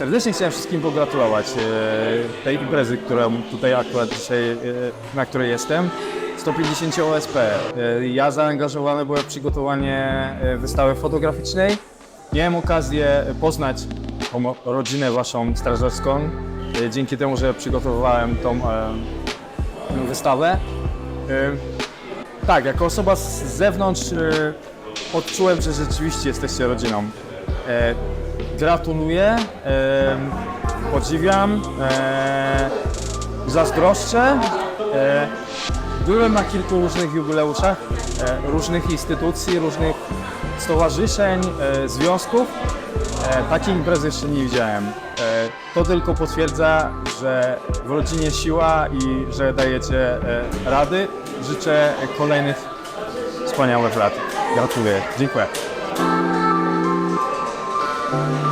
Serdecznie chciałem wszystkim pogratulować e, tej imprezy, którą tutaj akurat dzisiaj, e, na której jestem. 150 OSP. E, ja zaangażowany byłem w przygotowanie wystawy fotograficznej. Miałem okazję poznać rodzinę waszą strażacką, dzięki temu, że przygotowywałem tą wystawę. Tak, jako osoba z zewnątrz odczułem, że rzeczywiście jesteście rodziną. Gratuluję, e, podziwiam, e, zazdroszczę. E, byłem na kilku różnych jubileuszach, e, różnych instytucji, różnych stowarzyszeń, e, związków. E, takiej imprezy jeszcze nie widziałem. E, to tylko potwierdza, że w rodzinie siła i że dajecie e, rady. Życzę kolejnych wspaniałych lat. Gratuluję. Dziękuję. Thank you.